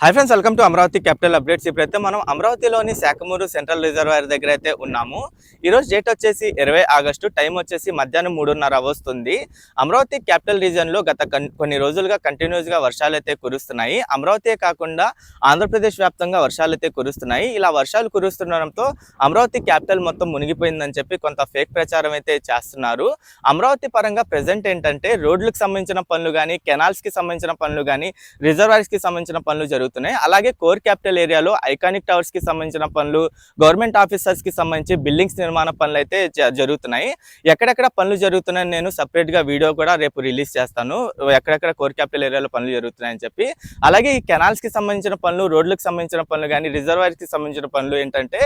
Hi friends welcome to Amaravati capital updates ఇప్పుడైతే మనం అమరావతిలోని శాఖమూరు సెంట్రల్ రిజర్వాయర్ దగ్గర అయితే ఉన్నాము ఈరోజు డేట్ వచ్చేసి ఇరవై ఆగస్టు టైం వచ్చేసి మధ్యాహ్నం మూడున్నర వస్తుంది. అమరావతి క్యాపిటల్ రీజియన్లో గత కొన్ని రోజులుగా కంటిన్యూస్గా వర్షాలు అయితే కురుస్తున్నాయి. అమరావతి కాకుండా ఆంధ్రప్రదేశ్ వ్యాప్తంగా వర్షాలు అయితే కురుస్తున్నాయి. ఇలా వర్షాలు కురుస్తుండడంతో అమరావతి క్యాపిటల్ మొత్తం మునిగిపోయిందని చెప్పి కొంత ఫేక్ ప్రచారం అయితే చేస్తున్నారు. అమరావతి పరంగా ప్రజెంట్ ఏంటంటే రోడ్లకు సంబంధించిన పనులు కానీ కెనాల్స్కి సంబంధించిన పనులు కానీ రిజర్వాయర్స్కి సంబంధించిన పనులు జరుగుతున్నాయి. అలాగే కోర్ క్యాపిటల్ ఏరియాలో ఐకానిక్ టవర్స్కి సంబంధించిన పనులు గవర్నమెంట్ ఆఫీసర్స్కి సంబంధించి బిల్డింగ్స్ నిర్మాణ పనులు అయితే జరుగుతున్నాయి. ఎక్కడెక్కడ పనులు జరుగుతున్నాయని నేను సపరేట్గా వీడియో కూడా రేపు రిలీజ్ చేస్తాను. ఎక్కడెక్కడ కోర్ క్యాపిటల్ ఏరియాలో పనులు జరుగుతున్నాయని చెప్పి. అలాగే ఈ కెనాల్స్కి సంబంధించిన పనులు రోడ్లకు సంబంధించిన పనులు కానీ రిజర్వాయర్స్కి సంబంధించిన పనులు ఏంటంటే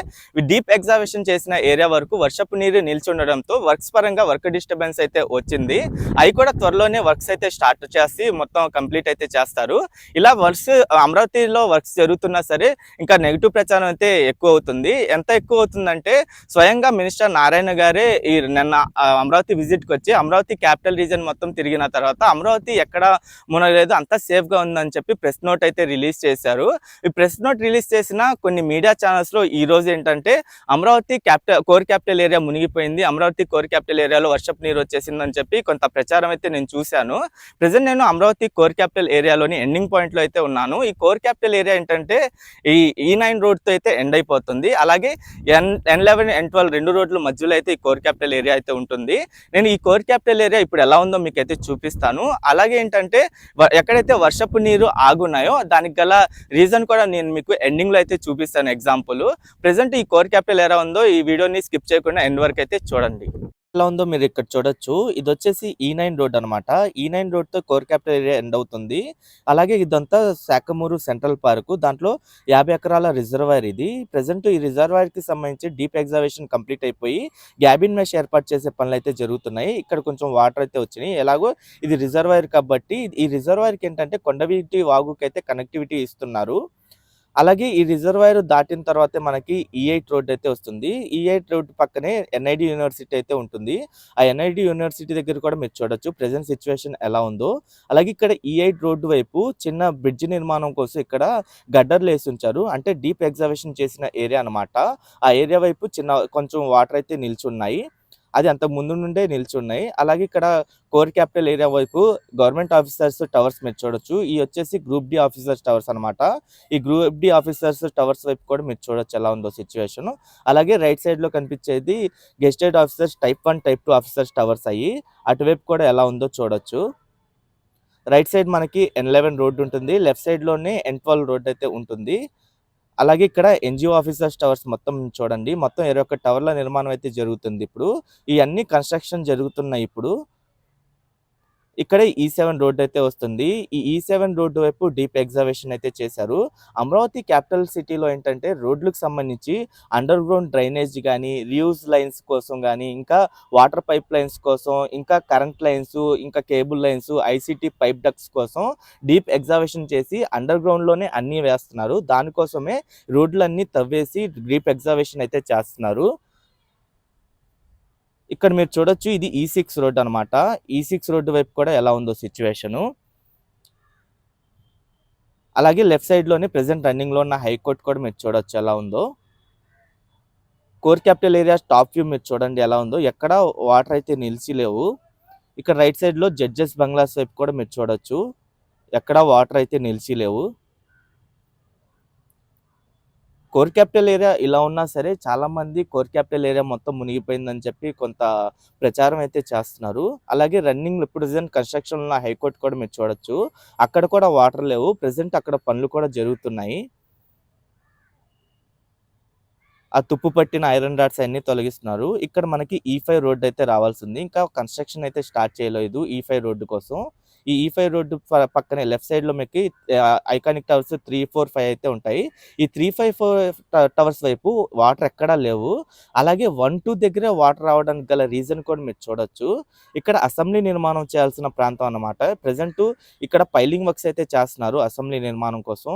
డీప్ ఎగ్జావేషన్ చేసిన ఏరియా వరకు వర్షపు నీరు నిలిచి ఉండడంతో వర్క్స్ పరంగా వర్క్ డిస్టర్బెన్స్ అయితే వచ్చింది. అవి కూడా త్వరలోనే వర్క్స్ అయితే స్టార్ట్ చేసి మొత్తం కంప్లీట్ అయితే చేస్తారు. ఇలా వర్క్స్ అమరావతిలో వర్క్స్ జరుగుతున్నా సరే ఇంకా నెగిటివ్ ప్రచారం అయితే ఎక్కువ అవుతుంది. ఎంత ఎక్కువ అవుతుందంటే స్వయంగా మినిస్టర్ నారాయణ గారే ఈ నిన్న అమరావతి విజిట్కి వచ్చి అమరావతి క్యాపిటల్ రీజన్ మొత్తం తిరిగిన తర్వాత అమరావతి ఎక్కడ మునగలేదు అంతా సేఫ్గా ఉందని చెప్పి ప్రెస్ నోట్ అయితే రిలీజ్ చేశారు. ఈ ప్రెస్ నోట్ రిలీజ్ చేసిన కొన్ని మీడియా ఛానల్స్లో ఈ రోజు ఏంటంటే Amaravati capital core capital area మునిగిపోయింది అమరావతి కోర్ క్యాపిటల్ ఏరియాలో వర్షపు నీరు వచ్చేసిందని చెప్పి కొంత ప్రచారం అయితే నేను చూశాను. ప్రజెంట్ నేను అమరావతి కోర్ క్యాపిటల్ ఏరియాలోని ఎండింగ్ పాయింట్లో అయితే ఉన్నాను. ఈ కోర్ క్యాపిటల్ ఏరియా ఏంటంటే ఈ e ఈ నైన్ రోడ్తో అయితే ఎండ్ అయిపోతుంది. అలాగే ఎన్ ఎన్ లెవెన్ ఎన్ ట్వెల్వ్ రెండు రోడ్ల మధ్యలో అయితే ఈ కోర్ క్యాపిటల్ ఏరియా అయితే ఉంటుంది. నేను ఈ కోర్ క్యాపిటల్ ఏరియా ఇప్పుడు ఎలా ఉందో మీకు అయితే చూపిస్తాను. అలాగే ఏంటంటే ఎక్కడైతే వర్షపు నీరు ఆగున్నాయో దానికి గల రీజన్ కూడా నేను మీకు ఎండింగ్లో అయితే చూపిస్తాను. ఎగ్జాంపుల్ ప్రజెంట్ ఈ కోర్ క్యాపిటల్ ఎలా ఉందో ఈ వీడియోని స్కిప్ చేయకుండా ఎండ్ వరకు అయితే చూడండి. ఎట్లా ఉందో మీరు ఇక్కడ చూడొచ్చు. ఇది వచ్చేసి ఈ e నైన్ రోడ్ అనమాట ఈ e నైన్ రోడ్తో కోర్ క్యాపిటల్ ఏరియా ఎండ్ అవుతుంది. అలాగే ఇదంతా శాఖమూరు సెంట్రల్ పార్క్. దాంట్లో యాభై ఎకరాల రిజర్వాయర్ ఇది. ప్రజెంట్ ఈ రిజర్వాయర్కి సంబంధించి డీప్ ఎగ్జావేషన్ కంప్లీట్ అయిపోయి గ్యాబిన్ మెష్ ఏర్పాటు చేసే పనులు అయితే జరుగుతున్నాయి. ఇక్కడ కొంచెం వాటర్ అయితే వచ్చినాయి. ఎలాగో ఇది రిజర్వాయర్ కాబట్టి ఈ రిజర్వాయర్కి ఏంటంటే కొండవీటి వాగుకైతే కనెక్టివిటీ ఇస్తున్నారు. అలాగే ఈ రిజర్వాయర్ దాటిన తర్వాతే మనకి e ఈ రోడ్ అయితే వస్తుంది. E ఈఐట్ రోడ్ పక్కనే ఎన్ఐడి యూనివర్సిటీ అయితే ఉంటుంది. ఆ ఎన్ఐడి యూనివర్సిటీ దగ్గర కూడా మీరు చూడొచ్చు. ప్రెసెంట్ సిచ్యువేషన్ ఎలా ఉందో. అలాగే ఇక్కడ e ఈ ఎయిట్ రోడ్డు వైపు చిన్న బ్రిడ్జ్ నిర్మాణం కోసం ఇక్కడ గడ్డర్లు వేసి ఉంచారు అంటే డీప్ ఎగ్జర్వేషన్ చేసిన ఏరియా అన్నమాట. ఆ ఏరియా వైపు చిన్న కొంచెం వాటర్ అయితే నిల్చున్నాయి. అది అంత ముందు నుండే నిల్చున్నాయి. అలాగే ఇక్కడ కోర్ క్యాపిటల్ ఏరియా వైపు గవర్నమెంట్ ఆఫీసర్స్ టవర్స్ మీరు చూడొచ్చు. ఈ వచ్చేసి గ్రూప్ డి ఆఫీసర్స్ టవర్స్ అనమాట ఈ గ్రూప్ డి ఆఫీసర్స్ టవర్స్ వైపు కూడా మీరు చూడొచ్చు ఎలా ఉందో సిచ్యువేషన్. అలాగే రైట్ సైడ్లో కనిపించేది gazetted officers type one type two officers towers అయ్యి అటువైపు కూడా ఎలా ఉందో చూడొచ్చు. రైట్ సైడ్ మనకి ఎన్ లెవెన్ రోడ్ ఉంటుంది. లెఫ్ట్ సైడ్లోనే ఎన్ ట్వెల్వ్ రోడ్ అయితే ఉంటుంది. అలాగే ఇక్కడ ఎన్జిఓ ఆఫీసర్స్ టవర్స్ మొత్తం చూడండి. మొత్తం ఇరవై ఒక్క టవర్ల నిర్మాణం అయితే జరుగుతుంది ఇప్పుడు. ఇవన్నీ కన్స్ట్రక్షన్ జరుగుతున్నాయి ఇప్పుడు. ఇక్కడ ఈ e సెవెన్ రోడ్ అయితే వస్తుంది. ఈ e ఈ సెవెన్ రోడ్డు వైపు డీప్ ఎగ్జర్వేషన్ అయితే చేశారు. అమరావతి క్యాపిటల్ సిటీలో ఏంటంటే రోడ్లకు సంబంధించి అండర్ గ్రౌండ్ డ్రైనేజ్ కానీ రియూజ్ లైన్స్ కోసం కానీ ఇంకా వాటర్ పైప్ లైన్స్ కోసం ఇంకా కరెంట్ లైన్స్ ఇంకా cable lines ICT pipe ducts కోసం డీప్ ఎగ్జర్వేషన్ చేసి అండర్ గ్రౌండ్లోనే అన్నీ వేస్తున్నారు. దానికోసమే రోడ్లన్నీ తవ్వేసి డీప్ ఎగ్జర్వేషన్ అయితే చేస్తున్నారు. ఇక్కడ మీరు చూడొచ్చు ఇది e ఈ సిక్స్ రోడ్ అనమాట ఈ e సిక్స్ రోడ్డు వైపు కూడా ఎలా ఉందో సిచ్యువేషను. అలాగే లెఫ్ట్ సైడ్లోనే ప్రెసెంట్ రన్నింగ్లో ఉన్న హైకోర్ట్ కూడా మీరు చూడొచ్చు ఎలా ఉందో. Core capital area top view మీరు చూడండి ఎలా ఉందో. ఎక్కడ వాటర్ అయితే నిలిచి లేవు. ఇక్కడ రైట్ సైడ్లో జడ్జెస్ బంగ్లాస్ వైపు కూడా మీరు చూడొచ్చు. ఎక్కడ వాటర్ అయితే నిలిచి లేవు. కోర్ క్యాపిటల్ ఏరియా ఇలా ఉన్నా సరే చాలా మంది కోర్ క్యాపిటల్ ఏరియా మొత్తం మునిగిపోయిందని చెప్పి కొంత ప్రచారం అయితే చేస్తున్నారు. అలాగే రన్నింగ్ ప్రెసెంట్ కన్స్ట్రక్షన్ ఉన్న హైకోర్టు కూడా మీరు చూడొచ్చు. అక్కడ కూడా వాటర్ లేవు. ప్రెసెంట్ అక్కడ పనులు కూడా జరుగుతున్నాయి. ఆ తుప్పు పట్టిన ఐరన్ రాడ్స్ అన్ని తొలగిస్తున్నారు. ఇక్కడ మనకి ఈ ఫైవ్ రోడ్ అయితే రావాల్సింది ఇంకా కన్స్ట్రక్షన్ అయితే స్టార్ట్ చేయలేదు e ఈ ఫైవ్ రోడ్డు కోసం. ఈ e ఈ ఫైవ్ రోడ్డు పక్కనే లెఫ్ట్ సైడ్లో మీకు iconic towers three four five అయితే ఉంటాయి. ఈ త్రీ ఫైవ్ ఫోర్ టవర్స్ వైపు వాటర్ ఎక్కడా లేవు. అలాగే వన్ టూ దగ్గర వాటర్ రావడానికి గల రీజన్ కూడా మీరు చూడొచ్చు. ఇక్కడ అసెంబ్లీ నిర్మాణం చేయాల్సిన ప్రాంతం అన్నమాట. ప్రజెంట్ ఇక్కడ పైలింగ్ వర్క్స్ అయితే చేస్తున్నారు అసెంబ్లీ నిర్మాణం కోసం.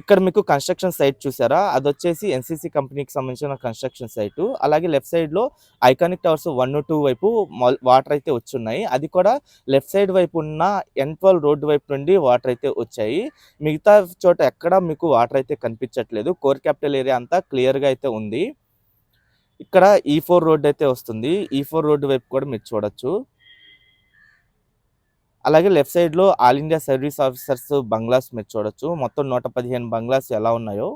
ఇక్కడ మీకు కన్స్ట్రక్షన్ సైట్ చూసారా? అది వచ్చేసి ఎన్సీసీ కంపెనీకి సంబంధించిన కన్స్ట్రక్షన్ సైట్ అలాగే లెఫ్ట్ సైడ్లో ఐకానిక్ టవర్స్ వన్ టూ వైపు వాటర్ అయితే వచ్చున్నాయి. అది కూడా లెఫ్ట్ సైడ్ వైపు ఉన్న ఎన్ ట్వెల్వ్ రోడ్డు వైపు నుండి వాటర్ అయితే వచ్చాయి. మిగతా చోట ఎక్కడ మీకు వాటర్ అయితే కనిపించట్లేదు. కోర్ క్యాపిటల్ ఏరియా అంతా క్లియర్గా అయితే ఉంది. ఇక్కడ ఈ ఫోర్ రోడ్ అయితే వస్తుంది. ఈ ఫోర్ రోడ్డు వైపు కూడా మీరు చూడొచ్చు. అలాగే లెఫ్ట్ సైడ్లో all India service officers bungalows మీరు చూడొచ్చు. మొత్తం నూట పదిహేను బంగ్లాస్ ఎలా ఉన్నాయో.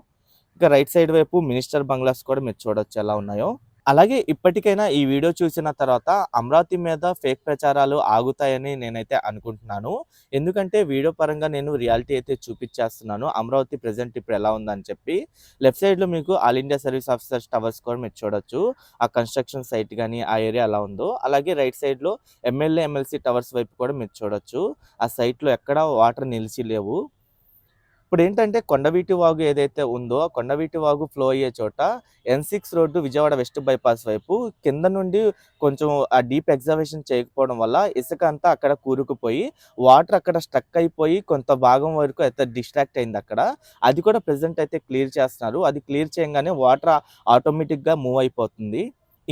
ఇంకా రైట్ సైడ్ వైపు మినిస్టర్ బంగ్లాస్ కూడా మీరు చూడొచ్చు ఎలా ఉన్నాయో. అలాగే ఇప్పటికైనా ఈ వీడియో చూసిన తర్వాత అమరావతి మీద ఫేక్ ప్రచారాలు ఆగుతాయని నేనైతే అనుకుంటున్నాను. ఎందుకంటే వీడియో పరంగా నేను రియాలిటీ అయితే చూపించేస్తున్నాను. అమరావతి ప్రజెంట్ ఇప్పుడు ఎలా ఉందని చెప్పి. లెఫ్ట్ సైడ్లో మీకు all India service officers towers కూడా మీరు చూడొచ్చు. ఆ కన్స్ట్రక్షన్ సైట్ కానీ ఆ ఏరియా ఎలా ఉందో. అలాగే రైట్ సైడ్లో ఎమ్మెల్యే ఎమ్మెల్సీ టవర్స్ వైపు కూడా మీరు చూడొచ్చు. ఆ సైట్లో ఎక్కడ వాటర్ నిలిచి లేవు. ఇప్పుడు ఏంటంటే కొండవీటి వాగు ఏదైతే ఉందో ఆ కొండవీటి వాగు ఫ్లో అయ్యే చోట N six road Vijayawada west bypass వైపు కింద నుండి కొంచెం ఆ డీప్ ఎగ్జావేషన్ చేయకపోవడం వల్ల ఇసుక అంతా అక్కడ కూరుకుపోయి వాటర్ అక్కడ స్టక్ అయిపోయి కొంత భాగం వరకు అయితే డిస్ట్రాక్ట్ అయింది అక్కడ. అది కూడా ప్రెసెంట్ అయితే క్లియర్ చేస్తున్నారు. అది క్లియర్ చేయగానే వాటర్ ఆటోమేటిక్గా మూవ్ అయిపోతుంది.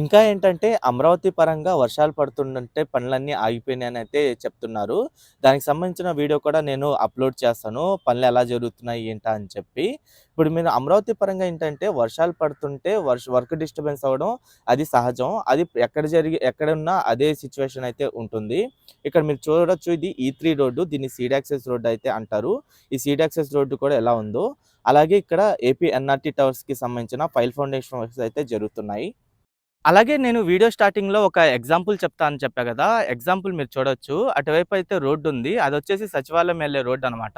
ఇంకా ఏంటంటే అమరావతి పరంగా వర్షాలు పడుతుందంటే పనులన్నీ ఆగిపోయినాయని అయితే చెప్తున్నారు. దానికి సంబంధించిన వీడియో కూడా నేను అప్లోడ్ చేస్తాను. పనులు ఎలా జరుగుతున్నాయి ఏంటా అని చెప్పి. ఇప్పుడు మీరు అమరావతి పరంగా ఏంటంటే వర్షాలు పడుతుంటే వర్ష వర్క్ డిస్టర్బెన్స్ అవ్వడం అది సహజం. అది ఎక్కడ జరిగి ఎక్కడ ఉన్నా అదే సిచ్యువేషన్ అయితే ఉంటుంది. ఇక్కడ మీరు చూడొచ్చు ఇది e ఈ త్రీ రోడ్డు దీన్ని సీడాక్సెస్ రోడ్డు అయితే అంటారు. ఈ సీడాక్సెస్ రోడ్డు కూడా ఎలా ఉందో. అలాగే ఇక్కడ ఏపీ ఎన్ఆర్టీ టవర్స్కి సంబంధించిన ఫైల్ ఫౌండేషన్ వర్క్స్ అయితే జరుగుతున్నాయి. అలాగే నేను వీడియో స్టార్టింగ్‌లో ఒక ఎగ్జాంపుల్ చెప్తా అని చెప్పా కదా! ఎగ్జాంపుల్ మీరు చూడొచ్చు. అటువైపు అయితే రోడ్డు ఉంది. అది వచ్చేసి సచివాలయం వెళ్ళే రోడ్ అనమాట.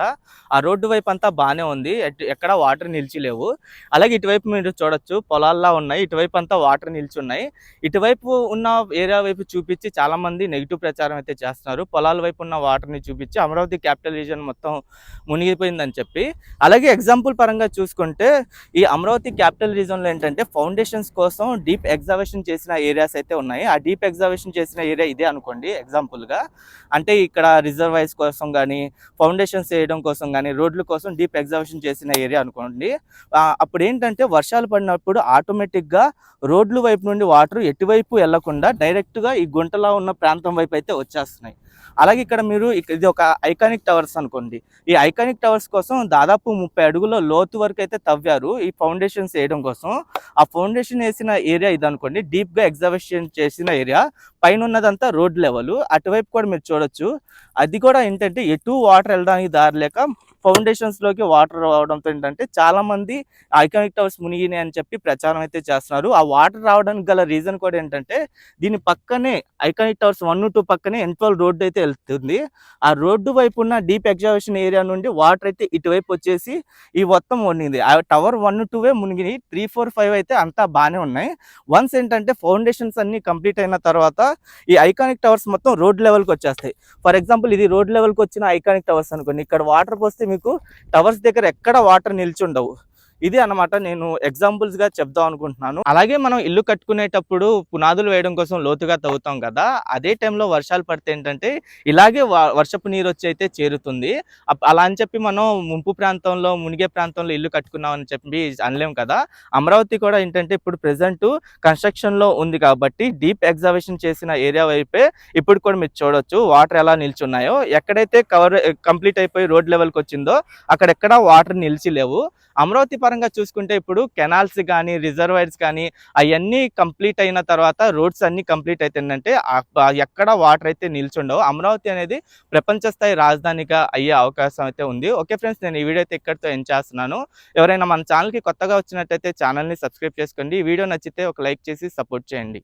ఆ రోడ్డు వైపు అంతా బాగానే ఉంది. ఎక్కడ వాటర్ నిలిచి లేవు. అలాగే ఇటువైపు మీరు చూడొచ్చు పొలాల్లా ఉన్నాయి. ఇటువైపు అంతా వాటర్ నిల్చున్నాయి. ఇటువైపు ఉన్న ఏరియా వైపు చూపించి చాలామంది నెగిటివ్ ప్రచారం అయితే చేస్తున్నారు. పొలాల వైపు ఉన్న వాటర్‌ని చూపించి అమరావతి క్యాపిటల్ రీజన్ మొత్తం మునిగిపోయిందని చెప్పి. అలాగే ఎగ్జాంపుల్ పరంగా చూసుకుంటే ఈ అమరావతి క్యాపిటల్ రీజన్లో ఏంటంటే ఫౌండేషన్స్ కోసం డీప్ ఎగ్జావేషన్ చేసిన ఏరియాస్ అయితే ఉన్నాయి. ఆ డీప్ ఎగ్జావేషన్ చేసిన ఏరియా ఇదే అనుకోండి ఎగ్జాంపుల్‌గా. అంటే ఇక్కడ రిజర్వాయర్స్ కోసం కానీ ఫౌండేషన్స్ వేయడం కోసం కానీ రోడ్ల కోసం డీప్ ఎగ్జావేషన్ చేసిన ఏరియా అనుకోండి. అప్పుడు ఏంటంటే వర్షాలు పడినప్పుడు ఆటోమేటిక్‌గా రోడ్ల వైపు నుండి వాటర్ ఎటువైపు వెళ్ళకుండా డైరెక్ట్‌గా ఈ గుంటలో ఉన్న ప్రాంతం వైపు అయితే వచ్చేస్తున్నాయి. అలాగే ఇక్కడ మీరు ఇది ఒక ఐకానిక్ టవర్స్ అనుకోండి. ఈ ఐకానిక్ టవర్స్ కోసం దాదాపు 30 అడుగుల లోతు వరకు అయితే తవ్వారు. ఈ ఫౌండేషన్స్ వేయడం కోసం. ఆ ఫౌండేషన్ వేసిన ఏరియా ఇది అనుకోండి డీప్‌గా ఎగ్జావేషన్ చేసిన ఏరియా. పైన ఉన్నదంతా రోడ్ లెవెల్ అటువైపు కూడా మీరు చూడొచ్చు. అది కూడా ఏంటంటే ఎటు వాటర్ వెళ్ళడానికి దారి లేక ఫౌండేషన్స్‌లోకి వాటర్ రావడంతో ఏంటంటే చాలామంది ఐకానిక్ టవర్స్ మునిగినాయి అని చెప్పి ప్రచారం అయితే చేస్తున్నారు. ఆ వాటర్ రావడానికి గల రీజన్ కూడా ఏంటంటే దీని పక్కనే ఐకానిక్ టవర్స్ 1, 2 పక్కనే ఎన్12 రోడ్ అయితే వెళ్తుంది ఆ రోడ్డు వైపు ఉన్న డీప్ ఎగ్జావేషన్ ఏరియా నుండి వాటర్ అయితే ఇటువైపు వచ్చేసి ఈ మొత్తం మునిగింది. ఆ టవర్ 1, 2వే మునిగినాయి. 3, 4, 5 అయితే అంతా బానే ఉన్నాయి. వన్స్ ఏంటంటే ఫౌండేషన్స్ అన్నీ కంప్లీట్ అయిన తర్వాత ఈ ఐకానిక్ టవర్స్ మొత్తం రోడ్ లెవెల్‌కి వచ్చేస్తాయి. ఫర్ ఎగ్జాంపుల్ ఇది రోడ్ లెవెల్‌కి వచ్చిన ఐకానిక్ టవర్స్ అనుకోండి. ఇక్కడ వాటర్ పోస్తే మీకు టవర్స్ దగ్గర ఎక్కడ వాటర్ నిల్చుండవు. ఇది అన్నమాట నేను ఎగ్జాంపుల్స్‌గా చెప్దాం అనుకుంటున్నాను. అలాగే మనం ఇల్లు కట్టుకునేటప్పుడు పునాదులు వేయడం కోసం లోతుగా తవ్వుతాం కదా! అదే టైంలో వర్షాలు పడితే ఏంటంటే ఇలాగే వ వర్షపు నీరు వచ్చి అయితే చేరుతుంది. అలా అని చెప్పి మనం ముంపు ప్రాంతంలో, మునిగే ప్రాంతంలో ఇల్లు కట్టుకున్నాం అని చెప్పి అనలేం కదా! అమరావతి కూడా ఏంటంటే ఇప్పుడు ప్రెజెంట్ కన్‌స్ట్రక్షన్‌లో ఉంది కాబట్టి డీప్ ఎగ్జావేషన్ చేసిన ఏరియా వైపే ఇప్పుడు కూడా మీరు చూడొచ్చు. వాటర్ ఎలా నిల్చున్నాయో. ఎక్కడైతే కవర్ కంప్లీట్ అయిపోయి రోడ్ లెవెల్‌కి వచ్చిందో అక్కడెక్కడ వాటర్ నిలిచి లేవు. అమరావతి పరంగా చూసుకుంటే ఇప్పుడు కెనాల్స్ కానీ రిజర్వాయర్స్ కానీ అవన్నీ కంప్లీట్ అయిన తర్వాత రోడ్స్ అన్నీ కంప్లీట్ అయితేందంటే ఎక్కడ వాటర్ అయితే నిల్చుండవు. అమరావతి అనేది ప్రపంచ స్థాయి రాజధానిగా అయ్యే అవకాశం అయితే ఉంది. ఓకే ఫ్రెండ్స్ నేను ఈ వీడియో అయితే ఇక్కడితో ఎండ్ చేస్తున్నాను. ఎవరైనా మన ఛానల్‌కి కొత్తగా వచ్చినట్టయితే ఛానల్‌ని సబ్స్క్రైబ్ చేసుకోండి. ఈ వీడియో నచ్చితే ఒక లైక్ చేసి సపోర్ట్ చేయండి.